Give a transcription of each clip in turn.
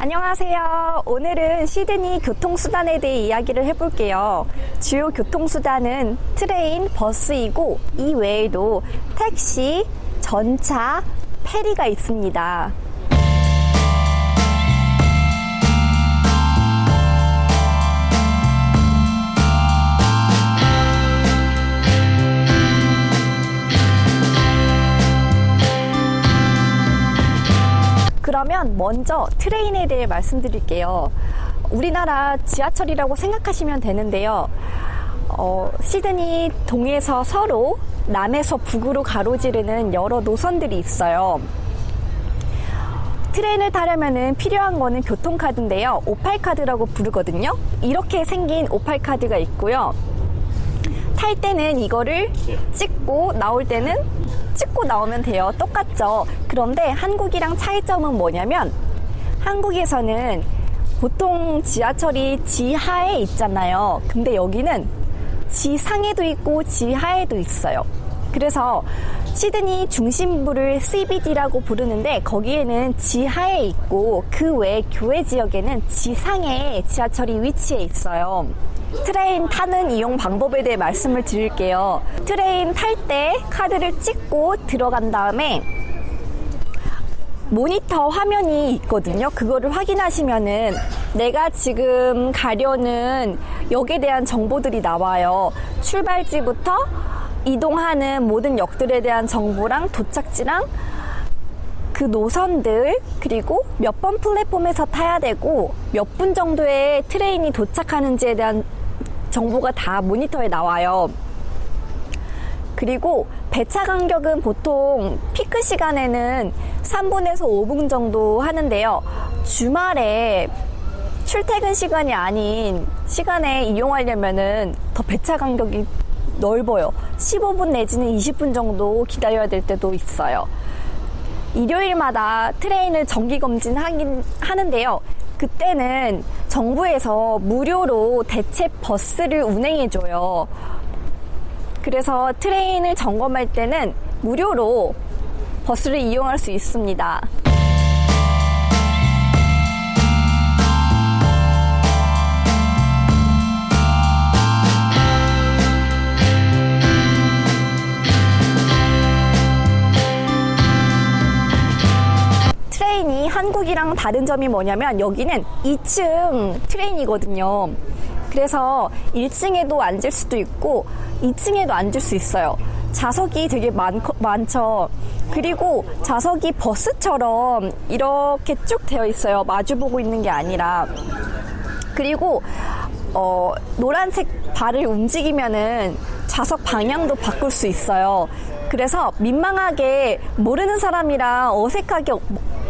안녕하세요. 오늘은 시드니 교통수단에 대해 이야기를 해볼게요. 주요 교통수단은 트레인, 버스이고 이 외에도 택시, 전차, 페리가 있습니다. 먼저 트레인에 대해 말씀드릴게요. 우리나라 지하철이라고 생각하시면 되는데요. 어, 시드니 동에서 서로, 남에서 북으로 가로지르는 여러 노선들이 있어요. 트레인을 타려면 필요한 거는 교통카드인데요. 오팔카드라고 부르거든요. 이렇게 생긴 오팔카드가 있고요. 탈 때는 이거를 찍고 나올 때는 찍고 나오면 돼요. 똑같죠. 그런데 한국이랑 차이점은 뭐냐면 한국에서는 보통 지하철이 지하에 있잖아요. 근데 여기는 지상에도 있고 지하에도 있어요. 그래서 시드니 중심부를 CBD라고 부르는데 거기에는 지하에 있고 그 외 교외 지역에는 지상에 지하철이 위치해 있어요. 트레인 타는 이용 방법에 대해 말씀을 드릴게요. 트레인 탈 때 카드를 찍고 들어간 다음에 모니터 화면이 있거든요. 그거를 확인하시면은 내가 지금 가려는 역에 대한 정보들이 나와요. 출발지부터 이동하는 모든 역들에 대한 정보랑 도착지랑 그 노선들 그리고 몇 번 플랫폼에서 타야 되고 몇 분 정도의 트레인이 도착하는지에 대한 정보가 다 모니터에 나와요. 그리고 배차 간격은 보통 피크 시간에는 3분에서 5분 정도 하는데요. 주말에 출퇴근 시간이 아닌 시간에 이용하려면은 더 배차 간격이 넓어요. 15분 내지는 20분 정도 기다려야 될 때도 있어요. 일요일마다 트레인을 정기 검진하긴 하는데요. 그때는 정부에서 무료로 대체 버스를 운행해줘요. 그래서 트레인을 점검할 때는 무료로 버스를 이용할 수 있습니다. 한국이랑 다른 점이 뭐냐면 여기는 2층 트레인이거든요. 그래서 1층에도 앉을 수도 있고 2층에도 앉을 수 있어요. 좌석이 되게 많, 많죠. 그리고 좌석이 버스처럼 이렇게 쭉 되어 있어요. 마주보고 있는 게 아니라. 그리고 어, 노란색 발을 움직이면은 좌석 방향도 바꿀 수 있어요. 그래서 민망하게 모르는 사람이랑 어색하게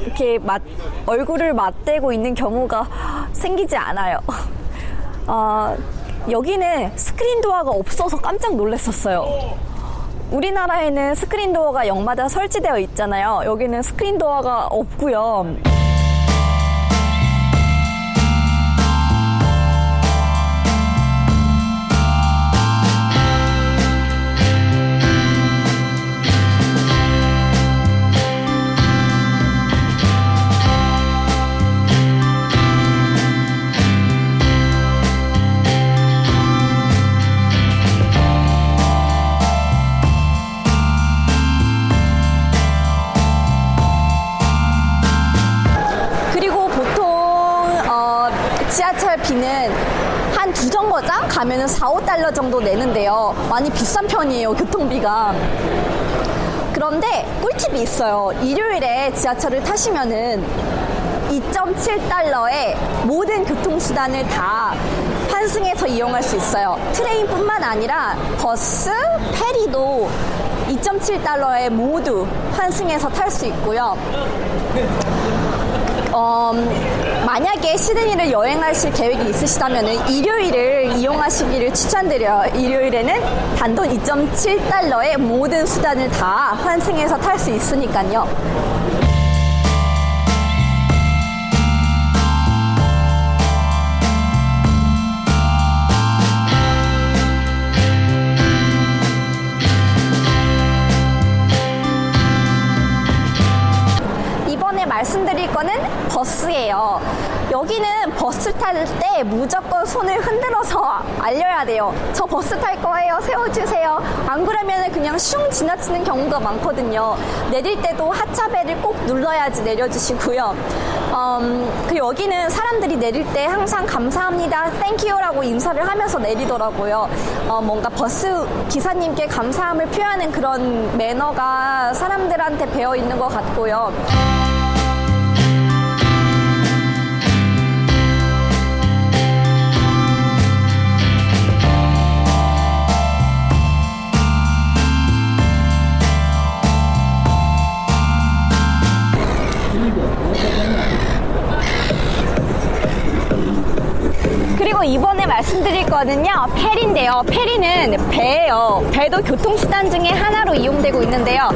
이렇게 맞, 얼굴을 맞대고 있는 경우가 생기지 않아요. 어, 여기는 스크린 도어가 없어서 깜짝 놀랐었어요. 우리나라에는 스크린 도어가 역마다 설치되어 있잖아요. 여기는 스크린 도어가 없고요. 가면은 4, 5달러 정도 내는데요. 많이 비싼 편이에요, 교통비가. 그런데 꿀팁이 있어요. 일요일에 지하철을 타시면은 2.7달러에 모든 교통수단을 다 환승해서 이용할 수 있어요. 트레인뿐만 아니라 버스, 페리도 2.7달러에 모두 환승해서 탈 수 있고요. 어, 만약에 시드니를 여행하실 계획이 있으시다면 일요일을 이용하시기를 추천드려요. 일요일에는 단돈 2.7달러에 모든 수단을 다 환승해서 탈 수 있으니까요. 말씀드릴 거는 버스예요. 여기는 버스 탈 때 무조건 손을 흔들어서 알려야 돼요. 저 버스 탈 거예요. 세워주세요. 안 그러면 그냥 슝 지나치는 경우가 많거든요. 내릴 때도 하차벨을 꼭 눌러야지 내려주시고요. 음, 그 여기는 사람들이 내릴 때 항상 감사합니다, 땡큐라고 인사를 하면서 내리더라고요. 어, 뭔가 버스 기사님께 감사함을 표하는 그런 매너가 사람들한테 배어 있는 것 같고요. 그리고 이번에 말씀드릴 거는요, 페리인데요. 페리는 배예요. 배도 교통수단 중에 하나로 이용되고 있는데요.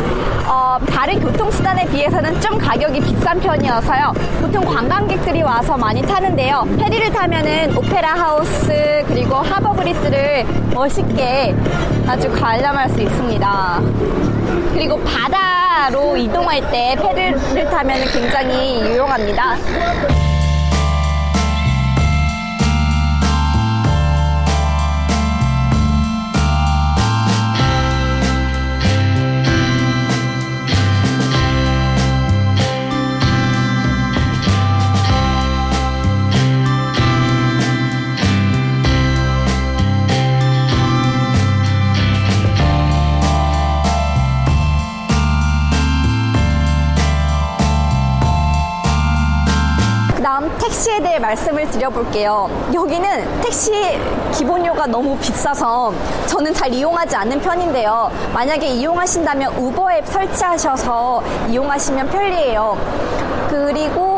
어, 다른 교통수단에 비해서는 좀 가격이 비싼 편이어서요. 보통 관광객들이 와서 많이 타는데요. 페리를 타면은 오페라 하우스 그리고 하버 브리지를 멋있게 아주 관람할 수 있습니다. 그리고 바다로 이동할 때 페리를 타면 굉장히 유용합니다. 말씀을 드려볼게요. 여기는 택시 기본료가 너무 비싸서 저는 잘 이용하지 않는 편인데요. 만약에 이용하신다면 우버 앱 설치하셔서 이용하시면 편리해요. 그리고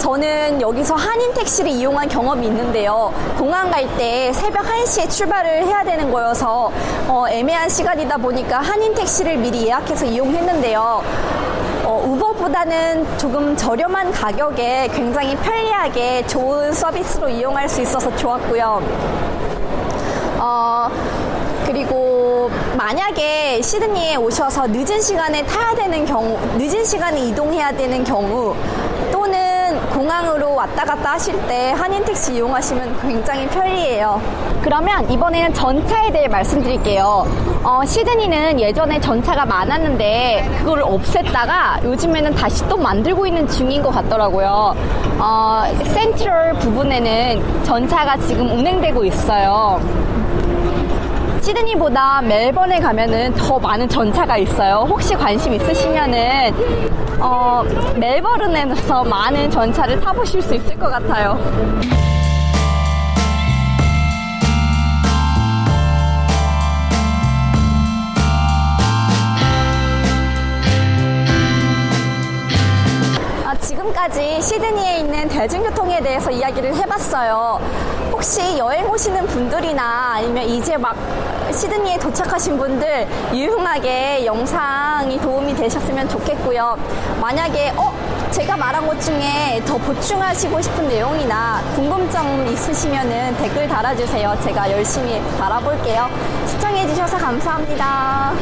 저는 여기서 한인 택시를 이용한 경험이 있는데요. 공항 갈 때 새벽 1시에 출발을 해야 되는 거여서 어, 애매한 시간이다 보니까 한인 택시를 미리 예약해서 이용했는데요. 어, 우버보다는 조금 저렴한 가격에 굉장히 편리하게 좋은 서비스로 이용할 수 있어서 좋았고요. 어, 그리고 만약에 시드니에 오셔서 늦은 시간에 타야 되는 경우, 늦은 시간에 이동해야 되는 경우, 공항으로 왔다 갔다 하실 때 한인 택시 이용하시면 굉장히 편리해요. 그러면 이번에는 전차에 대해 말씀드릴게요. 어, 시드니는 예전에 전차가 많았는데 그거를 없앴다가 요즘에는 다시 또 만들고 있는 중인 것 같더라고요. 어, 센트럴 부분에는 전차가 지금 운행되고 있어요. 시드니보다 멜번에 가면은 더 많은 전차가 있어요. 혹시 관심 있으시면은 어, 멜버른에서 많은 전차를 타보실 수 있을 것 같아요. 지금까지 시드니에 있는 대중교통에 대해서 이야기를 해봤어요. 혹시 여행 오시는 분들이나 아니면 이제 막 시드니에 도착하신 분들 유용하게 영상이 도움이 되셨으면 좋겠고요. 만약에 어 제가 말한 것 중에 더 보충하시고 싶은 내용이나 궁금점 있으시면은 댓글 달아주세요. 제가 열심히 달아볼게요. 시청해주셔서 감사합니다.